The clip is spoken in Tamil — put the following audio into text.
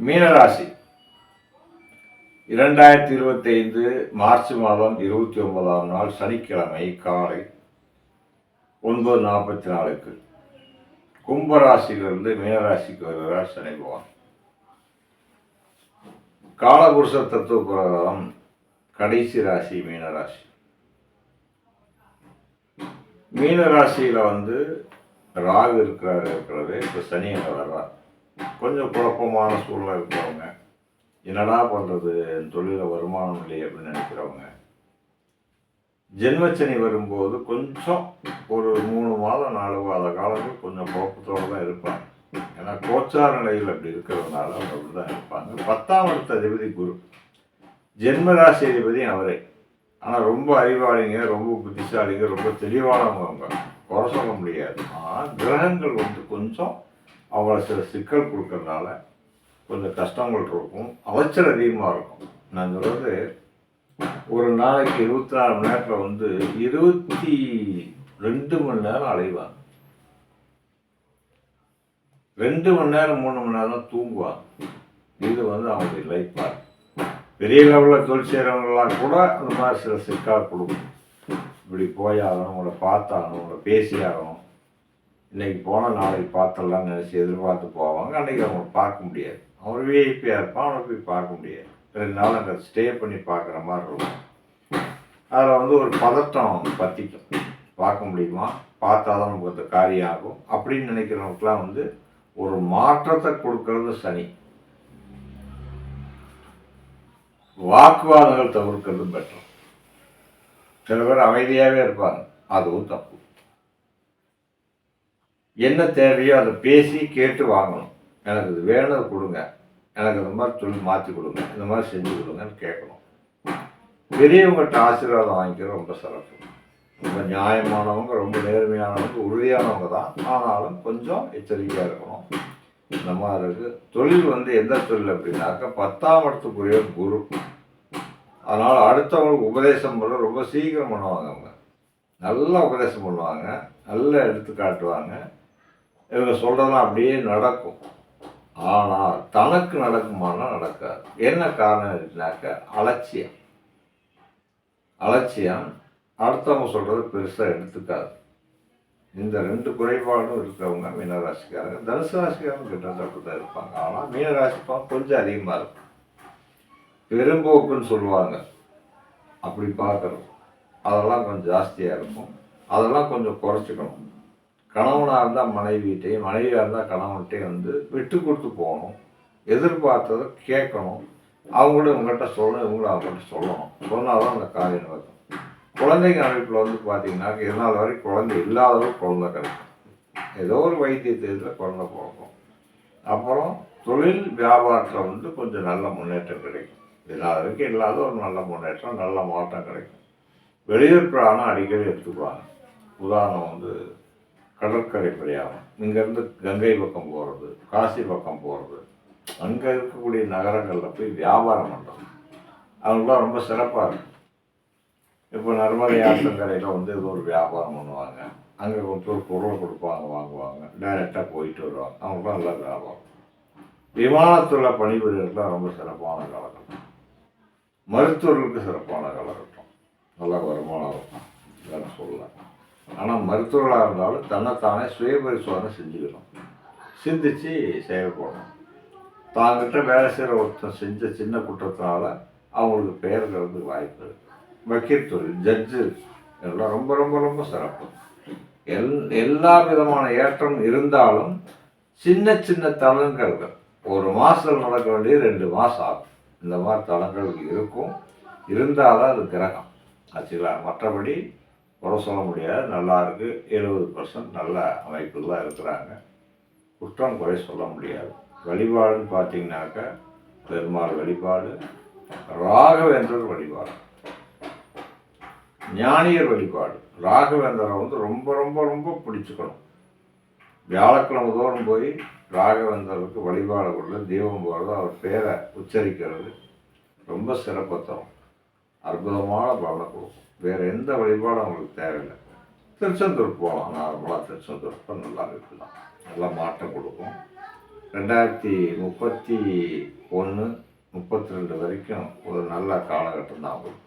மீனராசி. இரண்டாயிரத்தி இருபத்தி ஐந்து மார்ச் மாதம் இருபத்தி ஒன்பதாம் நாள் சனிக்கிழமை காலை ஒன்பது நாற்பத்தி நாலுக்கு. கும்பராசியிலிருந்து மீனராசிக்கு வருகிறார் சனி பகவான். காலபுருஷ தத்துவ பிரகாரம் கடைசி ராசி மீனராசி. மீனராசியில் வந்து ராகு இருக்கிறார் இருக்கிறது. இப்போ சனி வர்றார்? கொஞ்சம் குழப்பமான சூழ்நிலை இருக்கிறவங்க என்னடா பண்ணுறது என் தொழிலில் வருமானம் இல்லை அப்படின்னு நினைக்கிறவங்க. ஜென்மச்சனி வரும்போது கொஞ்சம் ஒரு மூணு மாதம் நாலு மாத காலங்கள் கொஞ்சம் குழப்பத்தோடு தான் இருப்பாங்க. ஏன்னா கோச்சார நிலையில் அப்படி இருக்கிறதுனால அவங்க அப்படி தான் இருப்பாங்க. பத்தாம் இடத்த அதிபதி குரு. ஜென்மராசி அதிபதி அவரே. ஆனால் ரொம்ப அறிவாளிங்க ரொம்ப புத்திசாலிங்க ரொம்ப தெளிவானவங்க அவங்க. குறை சொல்ல முடியாது. ஆனால் கிரகங்கள் வந்து கொஞ்சம் அவங்கள சில சிக்கல் கொடுக்கறதுனால கொஞ்சம் கஷ்டங்கள் இருக்கும். அலைச்சல் அதிகமாக இருக்கும். நான் சொல்கிறது ஒரு நாளைக்கு இருபத்தி நாலு மணி நேரத்தில் வந்து இருபத்தி ரெண்டு மணி நேரம் அலைவாங்க. ரெண்டு மணி நேரம் மூணு மணி நேரம் தான் தூங்குவாங்க. இது வந்து அவங்களுடைய லைஃப்பாக இருக்கும் பெரிய லெவலில் தொழில் செய்கிறவங்களாம் கூட அந்த மாதிரி சில சிக்கல் கொடுக்கும். இப்படி போயாகணும் உங்களை பார்த்தாகணும் உங்களை பேசியாகணும். இன்றைக்கி போனால் நாளைக்கு பார்த்தலாம் நினச்சி எதிர்பார்த்து போவாங்க. அன்றைக்கி அவங்க பார்க்க முடியாது. அவன் விஐபியாக இருப்பான் அவனை போய் பார்க்க முடியாது. ரெண்டு நாள் அங்கே ஸ்டே பண்ணி பார்க்குற மாதிரி இருக்கும். அதில் வந்து ஒரு பதட்டம் பற்றிக்கும் பார்க்க முடியுமா? பார்த்தா தான் நமக்கு அந்த காரியம் ஆகும் அப்படின்னு நினைக்கிறவங்களுக்குலாம் வந்து ஒரு மாற்றத்தை கொடுக்கறது சனி. வாக்குவாதங்கள் தவிர்க்கிறது பெட்டர். சில பேர் அமைதியாகவே இருப்பாங்க. அதுவும் தப்பு. என்ன தேவையோ அதை பேசி கேட்டு வாங்கணும். எனக்கு இது வேணும் கொடுங்க. எனக்கு இந்த மாதிரி தொழில் மாற்றி கொடுங்க. இந்த மாதிரி செஞ்சு கொடுங்கன்னு கேட்கணும். பெரியவங்ககிட்ட ஆசீர்வாதம் வாங்கிக்கிறது ரொம்ப சிறப்பு. ரொம்ப நியாயமானவங்க ரொம்ப நேர்மையானவங்க உறுதியானவங்க தான். ஆனாலும் கொஞ்சம் எச்சரிக்கையாக இருக்கணும். இந்த மாதிரி இருக்குது தொழில் வந்து எந்த தொழில் அப்படின்னாக்கா பத்தாம் இடத்துக்குரிய குரு. அதனால் அடுத்தவங்களுக்கு உபதேசம் பண்ண ரொம்ப சீக்கிரம் பண்ணுவாங்க அவங்க. நல்லா உபதேசம் பண்ணுவாங்க. நல்லா எடுத்து காட்டுவாங்க இவங்க சொல்கிறதெல்லாம் அப்படியே நடக்கும். ஆனால் தனக்கு நடக்குமானா நடக்காது. என்ன காரணம் இருக்குனாக்க அலட்சியம். அலட்சியம் அடுத்தவங்க சொல்கிறது பெருசாக எடுத்துக்காது. இந்த ரெண்டு குறைபாடும் இருக்கிறவங்க மீனராசிக்காரங்க. தனுசு ராசிக்காரங்க கிட்டத்தட்ட தான் இருப்பாங்க. ஆனால் மீனராசிப்பாங்க கொஞ்சம் அதிகமாக இருக்கும் பெரும்போக்குன்னு சொல்லுவாங்க. அப்படி பார்க்குறோம் அதெல்லாம் கொஞ்சம் ஜாஸ்தியாக இருக்கும். அதெல்லாம் கொஞ்சம் குறைச்சிக்கணும். கணவனாக இருந்தால் மனைவிட்டையும் மனைவியாக இருந்தால் கணவன்கிட்டையும் வந்து விட்டு கொடுத்து போகணும். எதிர்பார்த்ததை கேட்கணும். அவங்களும் இவங்ககிட்ட சொல்லணும் இவங்களும் அவங்கள்ட்ட சொல்லணும். சொன்னால் தான் அந்த காரியம் நடக்கும். குழந்தைங்க அமைப்பில் வந்து பார்த்தீங்கன்னா இதனால் வரைக்கும் குழந்தை இல்லாதவங்க குழந்தை கிடைக்கும். ஏதோ ஒரு வைத்தியத்தில் குழந்தை பிறக்கும். அப்புறம் தொழில் வியாபாரத்தில் வந்து கொஞ்சம் நல்ல முன்னேற்றம் கிடைக்கும். இதனால் வரைக்கும் இல்லாத ஒரு நல்ல முன்னேற்றம் நல்ல மாற்றம் கிடைக்கும். வெளியூர் பிராணம் அடிக்கடி எடுத்துக்குவாங்க. உதாரணம் வந்து கடற்கரை பிரயாணம். இங்கேருந்து கங்கை பக்கம் போகிறது காசி பக்கம் போகிறது அங்கே இருக்கக்கூடிய நகரங்களில் போய் வியாபாரம் பண்ணுறது அவங்களாம் ரொம்ப சிறப்பாக இருக்கும். இப்போ நர்மதை ஆற்றங்கரையில் வந்து ஏதோ ஒரு வியாபாரம் பண்ணுவாங்க. அங்கே கொஞ்சம் ஒரு பொருளை கொடுப்பாங்க வாங்குவாங்க. டைரெக்டாக போயிட்டு வருவாங்க. அவங்களுக்குலாம் நல்லா வியாபாரம். விமானத்தில் பணிபுரியலாம் ரொம்ப சிறப்பான காலகட்டம். மருத்துவர்களுக்கு சிறப்பான காலகட்டம். நல்லா வருமானம் இருக்கும். இதெல்லாம் சொல்லலாம் ஆனால் மருத்துவர்களாக இருந்தாலும் தன்னைத்தானே சுய பரிசோதனை செஞ்சுக்கணும். சிந்திச்சு செயல்படணும் தாங்கிட்ட வேலை செய்கிற ஒருத்தன் செஞ்ச சின்ன குற்றத்தினால அவங்களுக்கு பெயர் இருக்கிறதுக்கு வாய்ப்பு இருக்குது வக்கீல்துறை ஜட்ஜு இதெல்லாம் ரொம்ப ரொம்ப ரொம்ப சிறப்பு. எல் எல்லா விதமான ஏற்றம் இருந்தாலும் சின்ன சின்ன தளங்கள் ஒரு மாதத்தில் நடக்க வேண்டிய ரெண்டு மாதம் ஆகும். இந்த மாதிரி தளங்கள் இருக்கும். இருந்தால் தான் அது கிரகம். ஆச்சுங்களா? மற்றபடி குறை சொல்ல முடியாது. நல்லா இருக்குது எழுபது பர்சன்ட் நல்ல அமைப்பில் தான் இருக்கிறாங்க. குற்றம் குறை சொல்ல முடியாது. வழிபாடுன்னு பார்த்தீங்கன்னாக்க பெருமாள் வழிபாடு ராகவேந்தர் வழிபாடு. ஞானியர் வழிபாடு. ராகவேந்தரை வந்து ரொம்ப ரொம்ப ரொம்ப பிடிச்சுக்கணும். வியாழக்கிழமை தோறும் போய் ராகவேந்தருக்கு வழிபாடு கொடுத்து தீபம் போகிறது அவர் பேரை உச்சரிக்கிறது ரொம்ப சிறப்பத்தரும் அற்புதமான பலனை கொடுக்கும். வேறு எந்த வழிபாடும் அவங்களுக்கு தேவையில்லை. திருச்செந்தூர் போகலாம் நார்மலாக திருச்செந்தூர் இப்போ நல்லா இருக்கலாம் நல்லா மாற்றம் கொடுக்கும். ரெண்டாயிரத்தி முப்பத்தி ஒன்று முப்பத்தி ரெண்டு வரைக்கும் ஒரு நல்ல காலகட்டம் தான் அவங்களுக்கு.